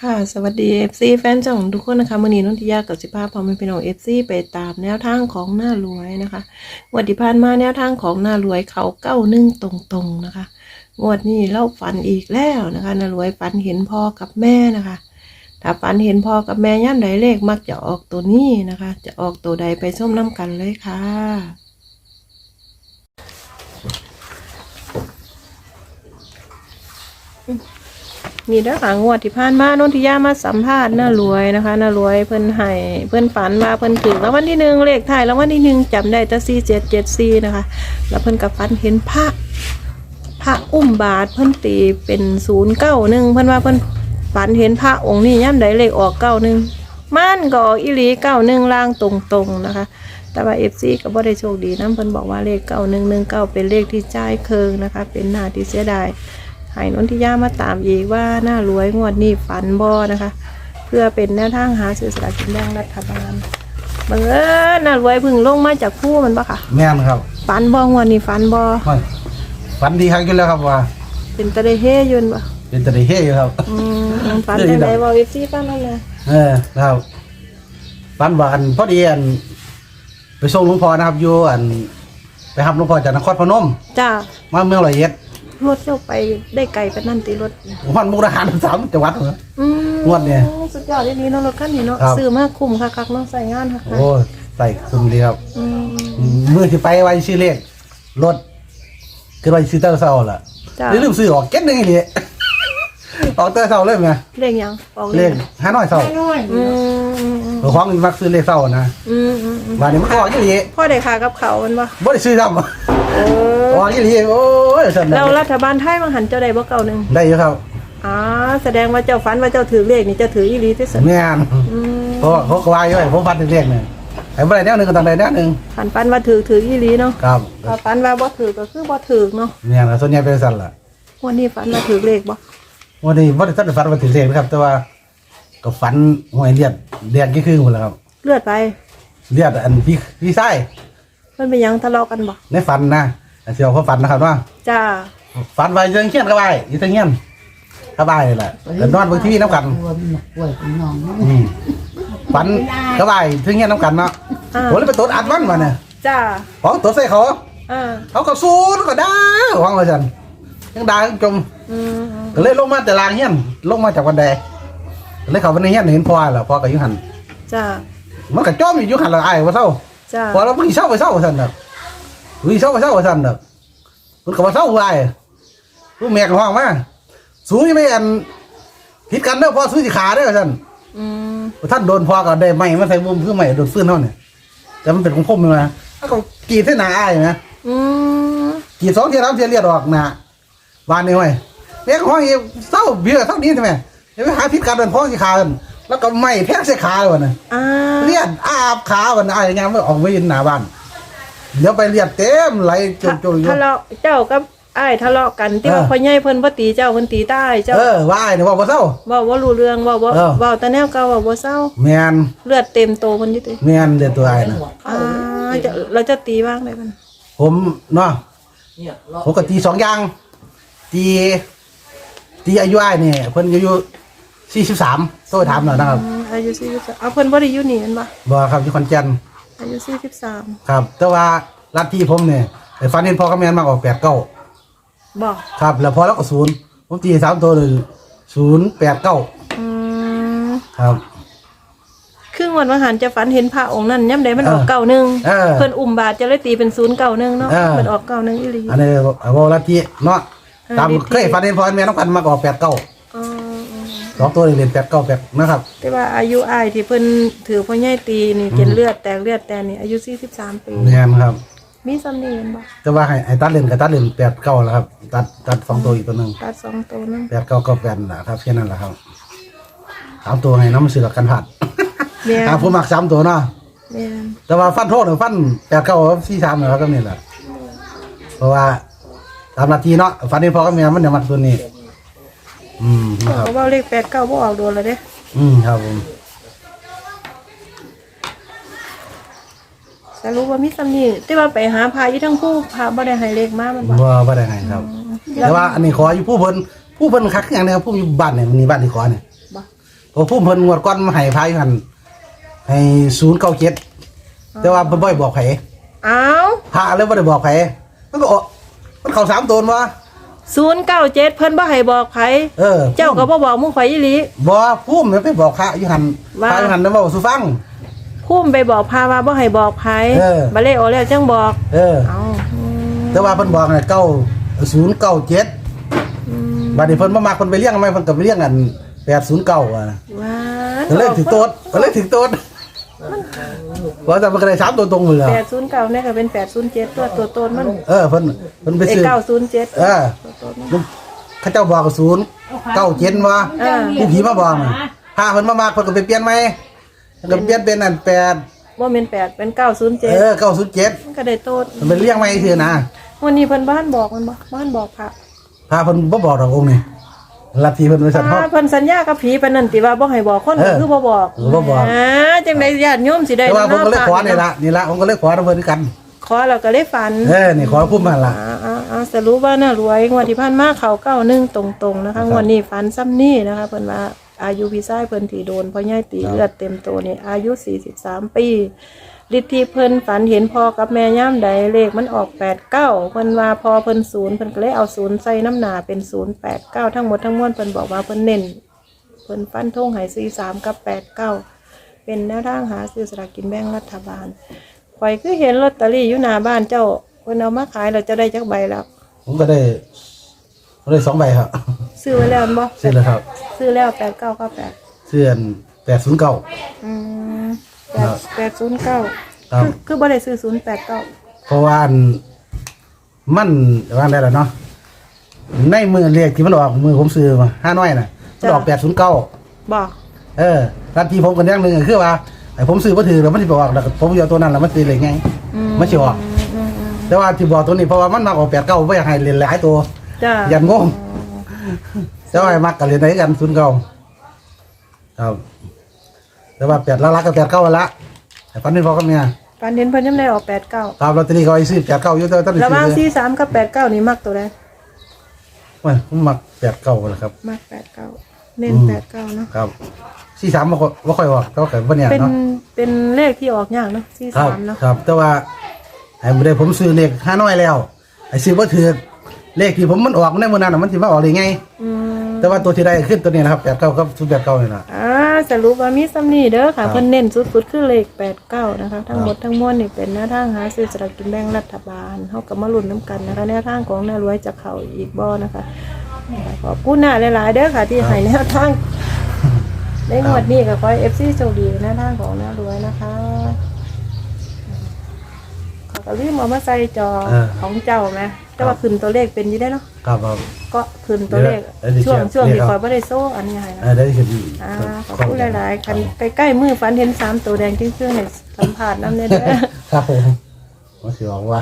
ค่ะ สวัสดี FC แฟนช่องทุกคนนะคะมื่อนี้นนทิยากับสิภาพพอมันเป็นของ FC ไปตามแนวทางของหน้ารวยนะคะงวดที่ผ่านมาแนวทางของหน้ารวยเขาเก้านึ่งตรงๆนะคะ งวดนี้เล่าฝันอีกแล้วนะคะหน้ารวยฝันเห็นพ่อกับแม่นะคะ ถ้าฝันเห็นพ่อกับแม่ย่ำใดเลขมักจะออกตัวนี้นะคะ จะออกตัวใดไปส้มน้ำกันเลยค่ะมี เด้อค่ะงวดที่ผ่านมานนทิยามาสัมภาษณ์น่ารวยนะคะน่ารวยเพิ่นให้เพิ่นฝันว่าเพิ่นถึงรางวัลที่หนึ่งเลขท้ายรางวัลที่หนึ่งจำได้แต่สี่เจ็ดเจ็ดสี่นะคะ แล้วเพิ่นกับฝันเห็นพระพระอุ้มบาทเพิ่นตีเป็นศูนย์เก้าหนึ่งเพิ่นว่าเพิ่นฝันเห็นพระองค์นี้ย่ำใดเลขออกเก้าหนึ่งมันก็ออกอีหลีเก้าหนึ่งล่างตรงๆนะคะ แต่ว่าเอฟซีก็บ่ได้โชคดีนะเพิ่นบอกว่าเลขเก้าหนึ่งหนึ่งเก้าเป็นเลขที่จ่ายเคิงนะคะ เป็นหน้าที่เสียดาย ให้นนทิยามาตามอีกว่าหน้ารวยงวดนี้ฝันบ่นะคะ เพื่อเป็นแนวทางหาซื้อสลากกินแบ่งรัฐบาลบังเอิญน่ารวยเพึ่งลงมาจากผู้มันปะค่ะแม่นครับฝันบ่งวดนี้ฝันบ่ไม่ฝันดีครับอยู่แล้วครับว่า เป็นตะได้เฮอยืนบ่เป็นตะไดเฮอยู่ครับอืมฝันจังไดบ่เอฟซีฟังนั่นแหละเออนะครับฝันว่าอันพอดีอันไปส่งหลวงพ่อนะครับอยู่อัน ไปรับหลวงพ่อจากนครพนมจ้ามาเมืองร้อยเอ็ด รถเจ้าไปได้ไกลปานนั้นติรถวันมุกดาหารสามจังหวัดเหรอ อืมงวดเนี่ยสุดยอดที่นี้เนาะรถคันนี้เนาะครับ ซื้อมาคุ้มคักๆเนาะใส่งานคักโอ้ใส่สุดดีครับๆอืมอืมมือที่ไปไว้ชื่อเลขรถคือไว้ชื่อเตอร์เซาล่ะจ้าหรือลืมซื้อออกเก็ตหนึงอีหลีออกเตอร์เซาเลยไหมเลขหยังออกเลขห้าน้อยเซาอืมอืมอืมเออของมักซื้อเลขเซานะอืมอืมอืมวันนี้มันก็ออกอีหลีพ่อได้ค่ากับเขาวมันบ่บ่ได้ซื้อซ้ำเอออ๋อยี่หลีโอ้ยสันเรารัฐบาลไทยมาหันเจ้าใดบ่เก่าหนึ่งได้อยู่ครับอ๋อแสดงว่าเจ้าฝันว่าเจ้าถือเลขนี่เจ้าถืออีหลีที่สุดแม่นอืมเพราะว่าเขาก็ว่าอยู่ไอ้ผมฟันเรียกเนี่ยไอ้บ่ได้แนวหนึงก็ต้องได้แนวหนึงฝันฝันว่าถือถืออีหลีเนาะครับถ้าฝันว่าบ่ถือก็คือบ่ถือเนาะแม่นส่วนใหญ่เป็นสั่นล่ะวันนี้ฝันว่าถือเลขบ่วันนี้บ่ได้ทันได้ฝันว่าถึงเลขนะครับ แต่ว่าก็ฝันหวยเลียดเลียดกี่คือหมดแล้วครับ เลือดไป เลียดอันพี่พี่ไส้ มันเป็นหยังทะเลาะกันบ่ในฝันนะแต่เสียวเขาฝันนะครับว่าจ้าฝันไว้เรื่องเขียนกับไอ้อยู่เทิงเงี้ยนกับไอ้นี่แหละแล้วนอนเบิ่งทีวีน้ำกันป่วยเป็นน้องอืมฝันกับไอ้เทิงเงี้ยนน้ำกันเนาะอ่าผมเลยไปตรวจอัดมันมาเนี่ยจ้าของตรวจใส่เขา อ่าเขาก็สู้ก็ได้หวังว่าฉันยังด่ายังจมอืมอืมก็เลยลงมาแต่ลางเฮียนลงมาจากวันใดก็เลยเขาไปในเฮียนเห็นพ่อแล้วพ่อก็อยู่หันจ้ามันก็จ้อมอยู่หันและอ้ายว่าเศร้า จ้าพอเราไม่เศร้าไปเศร้าสั่นดอกวิ่งเศร้าไปเศร้าสั่นดอกมันก็ว่าเศร้าอ้ายผู้แม่ก็ห้องมาสู้ยังไม่อันผิดกันเด้อพ่อสู้สิขาเด้อสั่นอืมท่านโดนพ่อก็ได้ไม้มาใส่มุมคือไม้โดนฟื้นเท่าเนี่ยแต่มันเป็นของคมเลยนะแล้วก็กรีดที่หน้าอ้ายนะอืมกี่สองเทียน้ำเทียเลียดออกหนะวานนี่ไว้แม่ก็ห้องอีเศร้าเบี้ยเท่านี้ทำไมเดี๋ยวไปหาพิษการเดินพ้องที่ขากัน แล้วก็ไม่แพงใส่ขาเลยนะอ่าเลียดอาบขาวันอะไรเงี้ยไม่ออกไม่ยินหน้าบ้านเดี๋ยวไปเลียดเต็มไหลจนจนอยู่ทะเลาะเจ้ากับอ้ายทะเลาะกันที่ว่าเออพ่อใหญ่เพิ่นบ่ตีเจ้าเพิ่นตีใต้เจ้าเออว่าไอ้เนี่ยว่าบ่เศร้า เว้าบ่รู้เรื่องเว้าบ่เออ เว้าแต่แนวเก่าเว้าบ่เศร้า แมนเลือดเต็มโตเพิ่นอยู่ติแมนเดือดตัวไอ้นะอ่าจะเราจะตีบ้างได้มันผมเนาะผมก็ตีสองอย่างตีตีอายุไอ้เนี่ยเพิ่นอายุ สี่สิบสามโต้ถามหน่อยนะครับอืมอายุ43เอาเพิ่นบ่ได้อยู่นี่แม่นบ่บอกครับที่ขอนแก่นอายุ43ครับ แต่ว่าลัทธิผมเนี่ยไอ้ฟันเห็นพ่อกับแม่นมากออกแปดเก้าบ่ครับ แล้วพอแล้วก็ศูนย์ผมตีสามตัวเลยศูนย์แปดเก้าอืมครับ ครึ่งวันมหันจะฝันเห็นพระองค์นั้นย่ำใดมันออกเออเก่าหนึงเออเพิ่นอุ้มบาทจะเลยตีเป็น0เก่าหนึงเนาะเออ มันออกเก่าหนึงอีหลีอันนี้เอาว่าลัทธิเนาะเออตามลัทธิเคยฟันเห็นพ่อแม่น้องกันมากออกแปดเก้าอ๋ออ๋อ สองตัวเลยเรียนแปดเก้าแปดนะครับ แต่ว่าอายุอ้ายที่เพิ่นถือพ่อใหญ่ตีนี่เกล็ดเลือดแตกเลือดแตกนี่อายุ43ปีแม่นครับ มีซ้ำนี่แม่นบ่แต่ว่าให้ให้ตัดเลนกับตัดเลนแปดเก้าแล้วครับ ตัดตัดสองตัวอีกตัวหนึ่งตัดสองตัวนึงแปดเก้าก็แปดนะครับแค่นั้นแหละครับสามตัวให้น้ำมันสือกันผัดแม่นหาผมมักสามตัวเนาะแม่นแต่ว่าฟันโทษหรือฟันแปดเก้าสี่สามนะครับก็นี่แหละเพราะว่าตามนาทีเนาะฟันนี้พอก็มีมันจะมัดตัวนี้อืมนะ ครับเขาว่าเลขแปดเก้าบ่ออกโดนแล้วเด้อืมครับผมสรุปว่ามีซ้ำนี่แต่ว่าไปหาพาอยู่ทั้งคู่พาบ่ได้ให้เลขมามันบ่ว่าว่าได้ไงครับ แต่ว่าอันนี้ขออยู่ผู้เพิ่นผู้เพิ่นคักอย่างเนี้ยผู้อยู่บ้านเนี่ยมันมีบ้านที่ขอเนี่ยบ่พอพุ่มเพิ่นงวดก้อนมาให้พายหันให้ศูนย์เก้าเจ็ดแต่ว่าเพิ่นบ่ได้บอกไผอ้าวพระเลยบ่ได้บอกไผมันก็ออกมันเข้าสามตัววะ ศูนย์เก้าเจ็ดเพิ่นบ่ให้บอกไผเออเจ้าก็บ่บอกหมุ้งข่อยอีหลี บ่พุ่มมันไปบอกพระอยู่หันว่า พระอยู่หันนำเว้าสู่ฟังพุ่มไปบอกพาว่าบ่ให้บอกไผเออบัดเลขออกแล้วจังบอกเออ เอ้าอืมแต่ว่าเพิ่นบอกน่ะเก้าศูนย์เก้าเจ็ดอืมบัดนี้เพิ่นบ่มักเพิ่นไปเลี้ยงทำไมเพิ่นก็ไปเลี้ยงกัน809อะว้าก็เลยถึงโต๊ดก็เลยถึงโต๊ด ว่าแต่มันก็ได้สามตัวตรงเลยแปดศูนย์เก้าเนี่ยก็เป็นแปดศูนย์เจ็ดตัวตัวตนมันเออเพิ่นเพิ่นไปไอ้ซื้อเก้าศูนย์เจ็ดเออตัวตนมันมันเขาเจ้าบอกศูนย์เก้าเจ็ดว่าเออผู้ผีมาบอกน่ะพาเพิ่นมามากเพิ่นก็ไปเปลี่ยนใหม่เพิ่นก็เปลี่ยนเป็นอันแปดว่าเป็นแปดเป็นเก้าศูนย์เจ็ดเออเก้าศูนย์เจ็ดมันก็ได้โตดมันเป็นเลี้ยงใหม่คือนะวันนี้เพิ่นบ้านบอกมันบ่บ้านบอกพระพาเพิ่นบ่บอกดอกองค์นี่ ลัทธิเพิ่นบริษัทพาเฮาเพิ่นสัญญากับผีปานนั้นติว่าบ่ให้บอกคนเอก็อคือบ่บอกเออบ่บอก อ่าจังไดญาติโยมสิได้แต่ว่าผมก็เลยาะขอนี่ละนี่ละผมก็เลยขอนำเพิ่นกันขอแล้วก็เลยฝัน เออนี่ขอพุ่มมาละ อ่าอ่าอ่าสรุปว่าน่ารวยงวดที่ผ่านมาเขาเก้าหนึ่งตรงๆนะคะครับ งวดนี้ฝันซ้ำนี่นะคะเพิ่นว่า อายุพี่ชายเพิ่นที่โดนพ่อใหญ่ตีครับเลือดเต็มตัวนี่อายุ 43 ปีฤทธิ์ที่เพิ่นฝันเห็นพ่อกับแม่ย่ำใดเลขมันออก89เพิ่นว่าพอเพิ่นศูนย์เพิ่นก็เลยเอาศูนย์ใส่น้ำหนาเป็น089ทั้งหมดทั้งมวลเพิ่นบอกว่าเพิ่นเน้นเพิ่นฟันธงให้43กับ89เป็นแนวทางหาซื้อสลากกินแบ่งรัฐบาลข่อยคือเห็นลอตเตอรี่อยู่หน้าบ้านเจ้าเพิ่นเอามาขายแล้วจะได้จักใบแล้วผมก็ได้ผมได้สองใบครับ ซื้อไว้แล้วบ่ซื้อแล้วครับ ซื้อแล้วแปดเก้าเก้าแปดซื้ออัน809อืมแปครัดบแปดศูนย์เก้าครับ คือคือบ่ได้ซื้อศูนย์แปดเก้าเพราะว่าอันมันว่าได้แล้วเนาะในมือเลขที่มันออกมือผมซื้อมาห้าน้อยน่ะมันออก809บอกเออรันทีผมกันอย่างหนึ่งก็คือว่าไอ้ผมซื้อมาถือแล้วมันสิบอกแล้วก็ผมเอาตัวนั้นแล้วมันซื้อเลยไงมันสิออก อืมอืมอืมแต่ว่าที่บอกตัวนี้เพราะว่ามันมาออกแปดเก้าไม่อยากให้เรียนหลายตัวจ้า ยันงง แต่ว่าไอ้มักกันเรียนได้กันศูนย์เก้าครับแต่ว่าแปดละละก็แปดเก้าละแต่ปันนี้พอกับเนี่ยการเรียนเพิ่นยังได้ออกแปดเก้าครับลอตเตอรี่ก็ไอ้ซื้อแปดเก้าอยู่แต่ว่าต้องได้ระหว่างซื้อสี่สามกับแปดเก้านี่มักตัวใดไม่ผมมักแปดเก้าแหละครับมักแปดเก้าเน้นอืมแปดเก้าเนาะครับสี่สามมันว่าค่อยออกแต่ว่าเกิดวันเนี้ยเป็นเนาะเป็นเลขที่ออกยากเนาะสี่ครับสามเนาะครับ แต่ว่าไอ้ไม่ได้ผมซื้อเลขห้าน้อยแล้วไอ้ซื้อว่าถือ เลขที่ผมมันออกในมือนั้นน่ะมันถือว่าออกเลยไง อืมแต่ว่าตัวที่ได้ขึ้นตัวนี้นะครับแปดเก้ากับศูนย์แปดเก้านี่นะ อ่าสรุปว่ามีซ้ำนี่เด้อครัค่ะบเพิ่นเน้นสุดๆ คือเลขแปดเก้านะคะ ทั้งหมดทั้งมวลนี่เป็นแนวทางหาซื้อสลากกินแบ่งรัฐบาลเฮากับมาลุ้นน้ำกันนะคะ แนวทางของนารวยจะเข้าอีกบ่นะคะ ขอบคุณน่ะหลายๆเด้อค่ะ ที่ให้แนวทางในงวดนี้ก็ขอให้ FC โชคดีแนวทางของนารวยนะคะขอ ก็รีบเอามาใส่จอเออของเจ้าไหมแต่ว่าขึ้นตัวเลขเป็นอยี่ได้เนาะครับครับก็ขึ้นตัวเลขเดี๋ยวเดี๋ยวช่วงเดี๋ยวช่วงที่เดี๋ยว คอยบ่ได้โซ่อันนี้ให้นะเออได้ขึ้นอ่าขอบคุณหลายๆคันใกล้ๆมือฟันเห็นสามตัวแดงจึ้งๆให้สัมผัสน้ำเนี่ยเด้อ ครับผมผมสิบอกว่า